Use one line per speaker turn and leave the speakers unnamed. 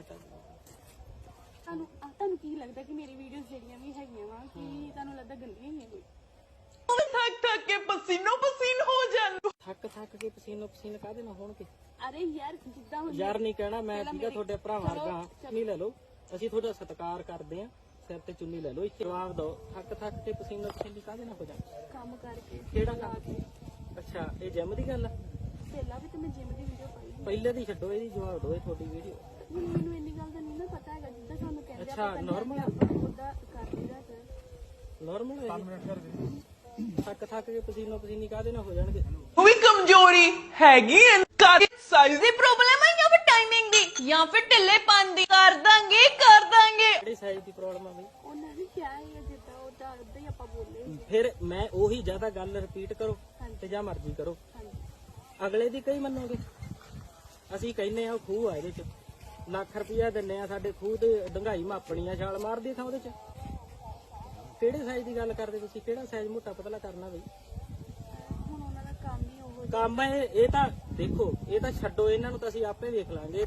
ਟੱਪ
ਤੁਹਾਨੂੰ ਆ ਤੁਹਾਨੂੰ ਕੀ ਲੱਗਦਾ ਕਿ ਮੇਰੀ ਵੀਡੀਓਜ਼ ਜਿਹੜੀਆਂ ਵੀ ਹੈਗੀਆਂ ਵਾ ਕਿ ਤੁਹਾਨੂੰ ਲੱਗਦਾ ਗੰਦੀਆਂ ਹੀ ਆ ਕੋਈ
ਥੱਕ ਥੱਕ ਕੇ ਪਸੀਨੋ ਪਸੀਨ ਹੋ ਜਾਂਦੇ।
ਥੱਕ ਥੱਕ ਕੇ ਪਸੀਨੋ ਪਸੀਨ ਕਾਹਦੇ ਨਾਲ ਹੋਣਗੇ?
ਅਰੇ ਯਾਰ ਜਿੱਦਾਂ ਹੁਣ
ਯਾਰ ਨਹੀਂ ਕਹਿਣਾ ਮੈਂ
ਪਹਿਲਾਂ
ਠੀਕਾ
ਮੇਰੀ-
ਤੁਹਾਡੇ ਭਰਾ
ਚਲੋ,
ਵਰਗਾ ਹਾਂ। ਚੁੰਨੀ ਲੈ ਲਓ। ਅਸੀਂ ਤੁਹਾਡਾ ਸਤਿਕਾਰ ਕਰਦੇ ਆ ਸਿਰ ਤੇ ਚੁੰਨੀ ਲੈ ਲਓ। ਇੱਥੇ ਜਵਾਬ ਦਿਓ। ਥੱਕ ਥੱਕ ਕੇ ਪਸੀਨੋ ਪਸੀਨ ਕਾਹਦੇ ਨਾਲ ਹੋ ਜਾਂਦੇ?
ਕੰਮ ਕਰਕੇ
ਕਿਹੜਾ
ਲਾ
ਕੰਮ?
ਕੇ।
ਅੱਛਾ ਇਹ ਜਿਮ ਦੀ ਗੱਲ ਆ?
ਪਹਿਲਾਂ ਵੀ ਤੇ ਮੈਂ ਜਿਮ ਦੀ ਵੀਡੀਓ।
ਪਹਿਲੇ ਦੀ ਛੱਡੋ ਇਹਦੀ ਜਵਾਬ ਦਿਓ ਇਹ ਤੁਹਾਡੀ ਵੀਡੀਓ
ਹੁਣ ਮੈਨੂੰ ਇੰਨੀ ਗੱਲ ਦਾ ਨਹੀਂ ਨਾ ਪਤਾ ਹੈਗਾ ਜਿੱਦਾਂ ਸਾਨੂੰ ਕਹਿੰਦੇ
ਅੱਛਾ, normal ਆ?
ਉਹਦਾ ਕਰ ਲਈਦਾ ਸਰ
ਨਾਰਮਲ ਹੈ 5 ਮਿੰਟ ਕਰ ਥੱਕ ਥੱਕ ਕੇ ਪਸੀਨੋ ਪਸੀਨੀ ਕਾਹਦੇ ਨਾਲ ਹੋ ਜਾਣਗੇ?
ਉਹ ਵੀ ਕਮਜ਼ੋਰੀ ਹੈਗੀ ਐ ਸਾਈਜ਼ ਦੀ ਪ੍ਰੋਬਲਮ ਹੈ ਜਾਂ ਫਿਰ ਟਾਈਮਿੰਗ ਦੀ? ਜਾਂ ਫਿਰ ਢਿੱਲੇ ਦੀ? ਕਰ ਦਾਂਗੇ ਕਰ ਦਾਂਗੇ।
ਕਿਹੜੀ ਸਾਈਜ਼ ਦੀ ਪ੍ਰੋਬਲਮ ਆ ਬਈ?
ਉਹਨਾਂ ਨੇ ਕਿਹਾ ਹੈ ਜਿੱਦਾਂ ਉਹਦਾ ਉਦਾਂ ਹੀ ਆਪਾਂ ਬੋਲੇ
ਫਿਰ ਮੈਂ ਉਹੀ ਜ਼ਿਆਦਾ ਗੱਲ ਰਿਪੀਟ ਕਰੋ। ਤੇ ਜਾਂ ਮਰਜ਼ੀ ਕਰੋ।
ਹਾਂਜੀ।
ਅਗਲੇ ਦੀ ਕਈ ਮੰਨੋਗੇ? ਅਸੀਂ ਕਹਿੰਨੇ ਆ ਖੂਹ ਆ ਇਹਦੇ ਚ। ਲੱਖ ਰੁਪਇਆ ਦਿੰਨੇ ਆ ਸਾਡੇ ਖੂਹ ਤੇ ਡੰਗਾਈ ਮਾਪਣੀ ਆ ਛਾਲ ਮਾਰਦੀ ਥਾਂ ਉਹਦੇ ਚ। ਕਿਹੜੇ ਸਾਈਜ਼ ਦੀ ਗੱਲ ਕਰਦੇ ਤੁਸੀਂ? ਕਿਹੜਾ ਸਾਈਜ਼ ਮੋਟਾ ਪਤਲਾ ਕਰਨਾ ਬਈ?
ਹੁਣ ਉਹਨਾਂ ਦਾ ਕੰਮ ਹੀ ਉਹ
ਕੰਮ ਹੈ ਇਹ ਤਾਂ ਦੇਖੋ ਇਹ ਤਾਂ ਛੱਡੋ ਇਹਨਾਂ ਨੂੰ ਤਾਂ ਅਸੀਂ ਆਪੇ ਵੇਖ ਲਾਂਗੇ।